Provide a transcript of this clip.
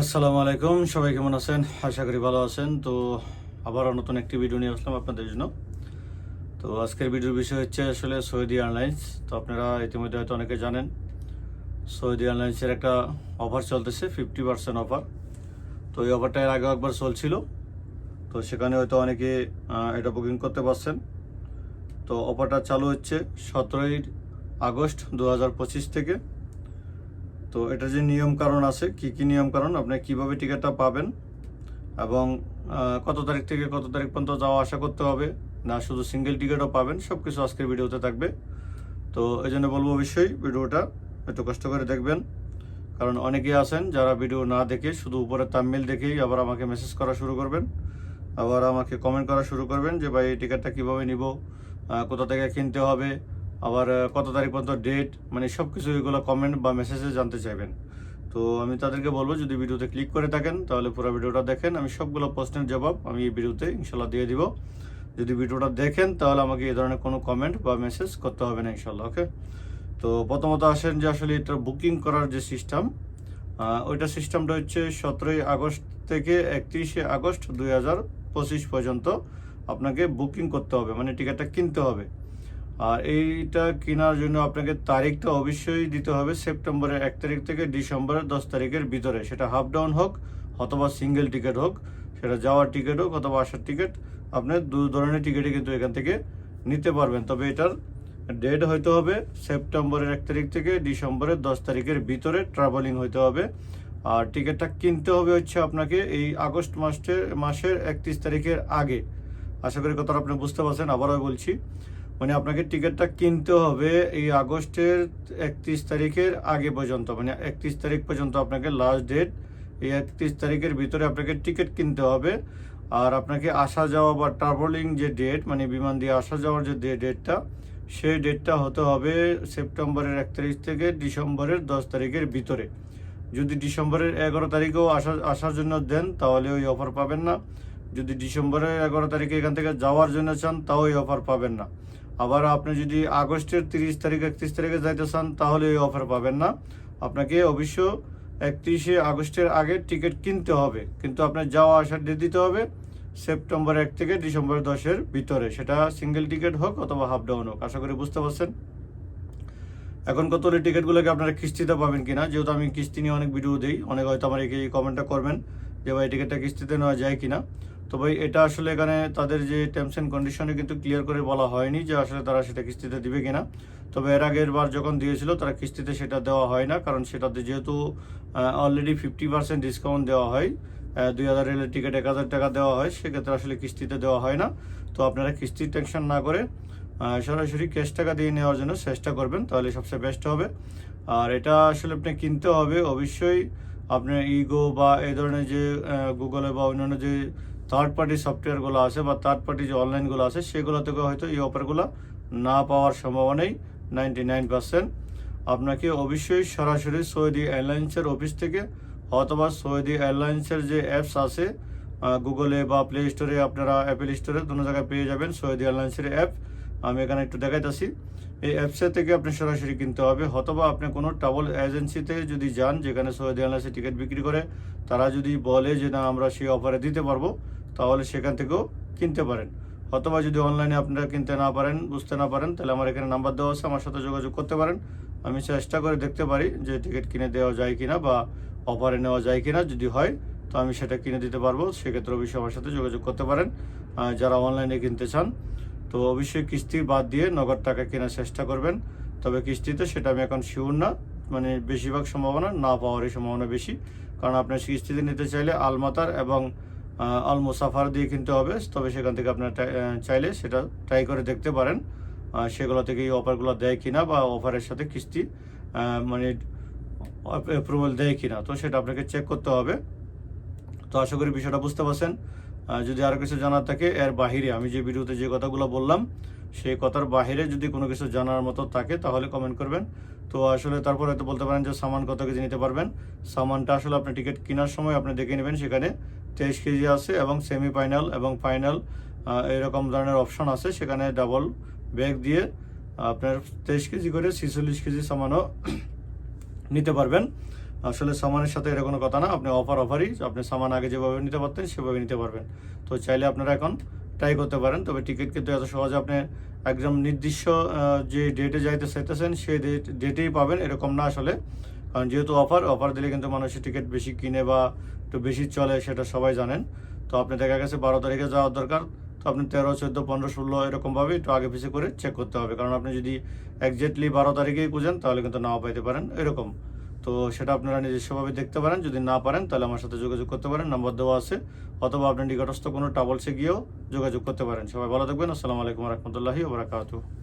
আসসালামু আলাইকুম। সবাই কেমন আছেন? আশা করি ভালো আছেন। তো আবারও নতুন একটি ভিডিও নিয়ে আসলাম আপনাদের জন্য। তো আজকের ভিডিওর বিষয় হচ্ছে আসলে সৌদি এয়ারলাইন্স। তো আপনারা ইতিমধ্যে হয়তো অনেকে জানেন, সৌদি এয়ারলাইন্সের একটা অফার চলতেছে ফিফটি পার্সেন্ট অফার তো এই অফারটা এর আগে একবার চলছিল। তো সেখানে হয়তো অনেকে এটা বুকিং করতে পারছেন। তো অফারটা চালু হচ্ছে সতেরোই আগস্ট দু হাজার পঁচিশ থেকে। তো এটা যে নিয়ম কারণ আছে, কি কি নিয়ম কারণ, আপনি কীভাবে টিকিটটা পাবেন এবং কত তারিখ থেকে কত তারিখ পর্যন্ত যাওয়া আসা করতে হবে, না শুধু সিঙ্গেল টিকিটও পাবেন সব কিছু আজকের ভিডিওতে থাকবে। তো এই জন্য বলব অবশ্যই ভিডিওটা একটু কষ্ট করে দেখবেন, কারণ অনেকেই আছেন যারা ভিডিও না দেখে, শুধু উপরে তামিল দেখেই আবার আমাকে মেসেজ করা শুরু করবেন, আবার আমাকে কমেন্ট করা শুরু করবেন যে, ভাই, এই টিকিটটা কীভাবে নিব? কোথা থেকে কিনতে হবে? আবার কত তারিখ পর্যন্ত ডেট মানে সব কিছু এগুলো কমেন্ট বা মেসেজে জানতে চাইবেন। তো আমি তাদেরকে বলব, যদি ভিডিওতে ক্লিক করে থাকেন, তাহলে পুরো ভিডিওটা দেখেন। আমি সবগুলো প্রশ্নের জবাব আমি এই ভিডিওতে ইনশাল্লাহ দিয়ে দিব। যদি ভিডিওটা দেখেন, তাহলে আমাকে এই ধরনের কোনো কমেন্ট বা মেসেজ করতে হবে না ইনশাল্লাহ ওকে তো প্রথমত আসেন যে আসলে এটা বুকিং করার যে সিস্টেম ওইটা সিস্টেমটা হচ্ছে সতেরোই আগস্ট থেকে একত্রিশে আগস্ট দুই হাজার পঁচিশ পর্যন্ত আপনাকে বুকিং করতে হবে মানে টিকিটটা কিনতে হবে। আর এইটা কেনার জন্য আপনাকে তারিখটা অবশ্যই দিতে হবে সেপ্টেম্বরের এক তারিখ থেকে ডিসেম্বরের দশ তারিখের ভিতরে। সেটা হাফ ডাউন হোক অথবা সিঙ্গেল টিকিট হোক, সেটা যাওয়ার টিকিট হোক অথবা আসার টিকিট, আপনি দু ধরনের টিকিটই কিন্তু এখান থেকে নিতে পারবেন। তবে এটার ডেট হইতে হবে সেপ্টেম্বরের এক তারিখ থেকে ডিসেম্বরের দশ তারিখের ভিতরে ট্রাভেলিং হইতে হবে। আর টিকিটটা কিনতে হবে হচ্ছে আপনাকে এই আগস্ট মাসের মাসের একত্রিশ তারিখের আগে। আশা করি কথাটা আপনি বুঝতে পারছেন, আবারও বলছি। মানে আপনাকে টিকিটটা কিনতে হবে এই আগস্টের একত্রিশ তারিখের আগে পর্যন্ত। মানে একত্রিশ তারিখ পর্যন্ত আপনাকে লাস্ট ডেট এই একত্রিশ তারিখের ভিতরে আপনাকে টিকিট কিনতে হবে। আর আপনাকে আসা যাওয়া বা ট্রাভেলিং যে ডেট মানে বিমান দিয়ে আসা যাওয়ার যে ডেটটা সেই ডেটটা হতে হবে সেপ্টেম্বরের এক তারিখ থেকে ডিসেম্বরের দশ তারিখের ভিতরে। যদি ডিসেম্বরের এগারো তারিখেও আসা, আসার জন্য দেন, তাহলে ওই অফার পাবেন না। যদি ডিসেম্বরের এগারো তারিখে এখান থেকে যাওয়ার জন্য চান, তাও ওই অফার পাবেন না। আবার আপনি যদি আগস্টের তিরিশ তারিখ, একত্রিশ তারিখে যাইতে চান, তাহলে এই অফার পাবেন না। আপনাকে অবশ্য একত্রিশে আগস্টের আগে টিকিট কিনতে হবে। কিন্তু আপনার যাওয়া আসার ডেট দিতে হবে, সেপ্টেম্বর এক থেকে ডিসেম্বর দশের ভিতরে। সেটা সিঙ্গেল টিকিট হোক অথবা হাফ ডাউন হোক, আশা করি বুঝতে পারছেন? এখন কত ওই টিকিটগুলোকে আপনারা কিস্তিতে পাবেন কিনা, যেহেতু আমি কিস্তি নিয়ে অনেক ভিডিও দিই, অনেক হয়তো আমার এই কমেন্টটা করবেন যে, ভাই টিকিটটা কিস্তিতে নেওয়া যায় কিনা। তো ভাই, এটা আসলে এখানে তাদের যে টার্মস অ্যান্ড কন্ডিশনে কিন্তু ক্লিয়ার করে বলা হয়নি যে আসলে তারা সেটা কিস্তিতে দিবে কিনা। তবে এর আগের বার যখন দিয়েছিল, তারা কিস্তিতে সেটা দেওয়া হয় না, কারণ সেটাতে যেহেতু অলরেডি ফিফটি পার্সেন্ট ডিসকাউন্ট দেওয়া হয় দুই হাজার রেলের টিকিট এক হাজার টাকা দেওয়া হয়, সেক্ষেত্রে আসলে কিস্তিতে দেওয়া হয় না। তো আপনারা কিস্তির টেনশন না করে সরাসরি ক্যাশ টাকা দিয়ে নেওয়ার জন্য চেষ্টা করবেন, তাহলে সবচেয়ে বেস্ট হবে। আর এটা আসলে আপনি কিনতে হবে, অবশ্যই আপনার ইগো বা এই ধরনের যে গুগলে বা অন্যান্য যে থার্ড পার্টি সফটওয়্যারগুলো আছে বা থার্ড পার্টি যে অনলাইনগুলো আছে, সেগুলো থেকে হয়তো এই অফারগুলো না পাওয়ার সম্ভাবনাই নাইনটি নাইন পার্সেন্ট আপনাকে অবশ্যই সরাসরি সৌদি এয়ারলাইন্সের অফিস থেকে অথবা সৌদি এয়ারলাইন্সের যে অ্যাপস আছে গুগলে বা প্লে স্টোরে আপনারা অ্যাপেল স্টোরে দুটো জায়গায় পেয়ে যাবেন সৌদি এয়ারলাইন্সের অ্যাপ আমি এখানে একটু দেখাইতেছি। এই অ্যাপসে থেকে আপনি সরাসরি কিনতে হবে অথবা আপনি কোনো ট্রাভেল এজেন্সিতে যদি যান, যেখানে সৌদি এয়ারলাইন্সের টিকিট বিক্রি করে, তারা যদি বলে যে না, আমরা সেই অফারে দিতে পারব তাহলে সেখান থেকেও কিনতে পারেন। অথবা যদি অনলাইনে আপনারা কিনতে না পারেন, বুঝতে না পারেন, তাহলে আমার এখানে নাম্বার দেওয়া আছে, আমার সাথে যোগাযোগ করতে পারেন। আমি চেষ্টা করে দেখতে পারি যে টিকিট কিনে দেওয়া যায় কিনা বা অফারে নেওয়া যায় কিনা। যদি হয়, তো আমি সেটা কিনে দিতে পারব। সেক্ষেত্রে অবশ্যই আমার সাথে যোগাযোগ করতে পারেন। যারা অনলাইনে কিনতে চান, তো অবশ্যই কিস্তি বাদ দিয়ে নগদ টাকা কেনার চেষ্টা করবেন। তবে কিস্তিতে সেটা আমি এখন শিওর না। মানে বেশিরভাগ সম্ভাবনা না পাওয়ারই সম্ভাবনা বেশি। কারণ আপনার কিস্তিতে নিতে চাইলে আলমাতার এবং আল মুসাফার দিয়ে কিনতে হবে, তবে সেখান থেকে আপনার চাইলে সেটা ট্রাই করে দেখতে পারেন। সেগুলো থেকে এই অফারগুলো দেয় কিনা বা অফারের সাথে কিস্তি মানে অ্যাপ্রুভাল দেয় কিনা, তো সেটা আপনাকে চেক করতে হবে। তো আশা করি বিষয়টা বুঝতে পারছেন। যদি আরও কিছু জানার থাকে, এর বাহিরে আমি যে ভিডিওতে যে কথাগুলো বললাম, সেই কথার বাহিরে যদি কোনো কিছু জানার মতো থাকে, তাহলে কমেন্ট করবেন। তো আসলে তারপর হয়তো বলতে পারেন যে সামান কত কেজি নিতে পারবেন। সামানটা আসলে আপনি টিকিট কেনার সময় আপনি দেখে নেবেন সেখানে। তেইশ কেজি আছে এবং সেমি ফাইনাল এবং ফাইনাল এরকম ধরনের অপশন আছে। সেখানে ডাবল ব্যাগ দিয়ে আপনার তেইশ কেজি করে ছিচল্লিশ কেজি সামানও নিতে পারবেন। আসলে সামানের সাথে এর কোনো কথা না। আপনি অফার অফারই আপনি সামান আগে যেভাবে নিতে পারতেন, সেভাবে নিতে পারবেন। তো চাইলে আপনারা এখন ট্রাই করতে পারেন। তবে টিকিট কিন্তু এত সহজে আপনি একদম নির্দিষ্ট যে ডেটে যাইতে চাইতেছেন, সেই ডেটেই পাবেন। এরকম না আসলে। কারণ যেহেতু অফার অফার দিলে কিন্তু মানুষের টিকিট বেশি কিনে বা একটু বেশি চলে, সেটা সবাই জানেন। তো আপনি দেখা গেছে বারো তারিখে যাওয়ার দরকার। তো আপনি তেরো, চোদ্দ, পনেরো, ষোলো এরকমভাবে একটু আগে পিছিয়ে করে চেক করতে হবে। কারণ আপনি যদি একজ্যাক্টলি বারো তারিখেই খুঁজেন, তাহলে কিন্তু নাও পাইতে পারেন। এরকম। তো সেটা আপনারা নিজস্বভাবে দেখতে পারেন। যদি না পারেন, তাহলে আমার সাথে যোগাযোগ করতে পারেন। নম্বর দেওয়া আছে। অথবা আপনার নিকটস্থ কোনো টাবলসে গিয়েও যোগাযোগ করতে পারেন। সবাই ভালো থাকবেন। আসসালামু আলাইকুম রহমতুল্লাহি ওবরাকাতু